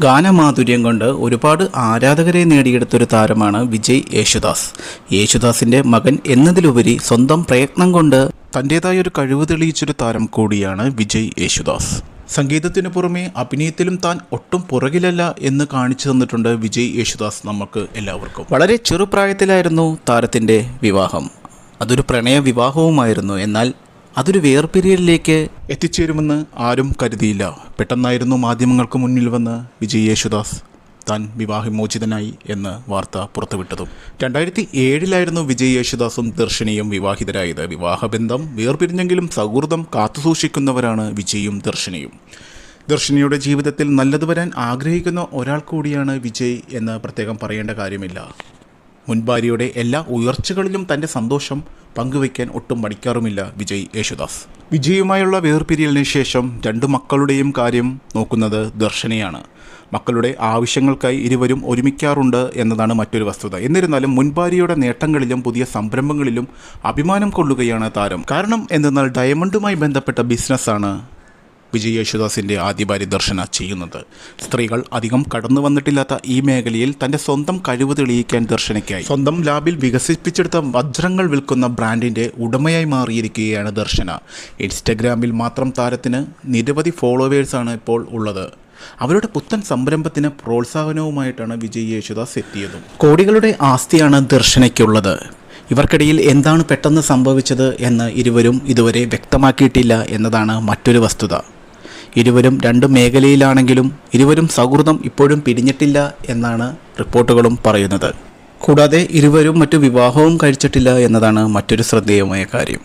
ഗാനമാധുര്യം കൊണ്ട് ഒരുപാട് ആരാധകരെ നേടിയെടുത്തൊരു താരമാണ് വിജയ് യേശുദാസ്. യേശുദാസിന്റെ മകൻ എന്നതിലുപരി സ്വന്തം പ്രയത്നം കൊണ്ട് തന്റേതായ ഒരു കഴിവ് തെളിയിച്ചൊരു താരം കൂടിയാണ് വിജയ് യേശുദാസ്. സംഗീതത്തിനു പുറമെ അഭിനയത്തിലും താൻ ഒട്ടും പുറകിലല്ല എന്ന് കാണിച്ചു തന്നിട്ടുണ്ട് വിജയ് യേശുദാസ് നമുക്ക് എല്ലാവർക്കും. വളരെ ചെറുപ്രായത്തിലായിരുന്നു താരത്തിന്റെ വിവാഹം. അതൊരു പ്രണയ വിവാഹവുമായിരുന്നു. എന്നാൽ അതൊരു വേർപിരിയലിലേക്ക് എത്തിച്ചേരുമെന്ന് ആരും കരുതിയില്ല. പെട്ടെന്നായിരുന്നു മാധ്യമങ്ങൾക്ക് മുന്നിൽ വന്ന് വിജയ് യേശുദാസ് താൻ വിവാഹമോചിതനായി എന്ന് വാർത്ത പുറത്തുവിട്ടതും. രണ്ടായിരത്തി ഏഴിലായിരുന്നു വിജയ് യേശുദാസും ദർശനിയും വിവാഹിതരായത്. വിവാഹബന്ധം വേർപിരിഞ്ഞെങ്കിലും സൗഹൃദം കാത്തുസൂക്ഷിക്കുന്നവരാണ് വിജയും ദർശനിയും. ദർശനിയുടെ ജീവിതത്തിൽ നല്ലത് വരാൻ ആഗ്രഹിക്കുന്ന ഒരാൾ കൂടിയാണ് വിജയ് എന്ന് പ്രത്യേകം പറയേണ്ട കാര്യമില്ല. മുൻഭാര്യയുടെ എല്ലാ ഉയർച്ചകളിലും തന്റെ സന്തോഷം പങ്കുവയ്ക്കാൻ ഒട്ടും മടിക്കാറുമില്ല വിജയ് യേശുദാസ്. വിജയുമായുള്ള വേർപിരിയലിന് ശേഷം രണ്ടു മക്കളുടെയും കാര്യം നോക്കുന്നത് ദർശനയാണ്. മക്കളുടെ ആവശ്യങ്ങൾക്കായി ഇരുവരും ഒരുമിക്കാറുണ്ട് എന്നതാണ് മറ്റൊരു വസ്തുത. എന്നിരുന്നാലും മുൻഭാര്യയുടെ നേട്ടങ്ങളിലും പുതിയ സംരംഭങ്ങളിലും അഭിമാനം കൊള്ളുകയാണ് താരം. കാരണം എന്തെന്നാൽ ഡയമണ്ടുമായി ബന്ധപ്പെട്ട ബിസിനസ്സാണ് വിജയ് യേശുദാസിന്റെ ആദ്യ ഭാര്യ ദർശന ചെയ്യുന്നത്. സ്ത്രീകൾ അധികം കടന്നു വന്നിട്ടില്ലാത്ത ഈ മേഖലയിൽ തന്റെ സ്വന്തം കഴിവ് തെളിയിക്കാൻ ദർശനയ്ക്കായി. സ്വന്തം ലാബിൽ വികസിപ്പിച്ചെടുത്ത വജ്രങ്ങൾ വിൽക്കുന്ന ബ്രാൻഡിന്റെ ഉടമയായി മാറിയിരിക്കുകയാണ് ദർശന. ഇൻസ്റ്റഗ്രാമിൽ മാത്രം താരത്തിന് നിരവധി ഫോളോവേഴ്സാണ് ഇപ്പോൾ ഉള്ളത്. അവരുടെ പുത്തൻ സംരംഭത്തിന് പ്രോത്സാഹനവുമായിട്ടാണ് വിജയ് യേശുദാസ് എത്തിയതും. കോടികളുടെ ആസ്തിയാണ് ദർശനയ്ക്കുള്ളത്. ഇവർക്കിടയിൽ എന്താണ് പെട്ടെന്ന് സംഭവിച്ചത് എന്ന് ഇരുവരും ഇതുവരെ വ്യക്തമാക്കിയിട്ടില്ല എന്നതാണ് മറ്റൊരു വസ്തുത. ഇരുവരും രണ്ട് മേഖലയിലാണെങ്കിലും ഇരുവരും സൗഹൃദം ഇപ്പോഴും പിരിഞ്ഞിട്ടില്ല എന്നാണ് റിപ്പോർട്ടുകളും പറയുന്നത്. കൂടാതെ ഇരുവരും മറ്റു വിവാഹവും കഴിച്ചിട്ടില്ല എന്നതാണ് മറ്റൊരു ശ്രദ്ധേയമായ കാര്യം.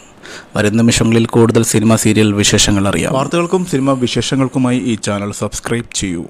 വരും നിമിഷങ്ങളിൽ കൂടുതൽ സിനിമ സീരിയൽ വിശേഷങ്ങൾ അറിയാം. വാർത്തകൾക്കും സിനിമ വിശേഷങ്ങൾക്കുമായി ഈ ചാനൽ സബ്സ്ക്രൈബ് ചെയ്യൂ.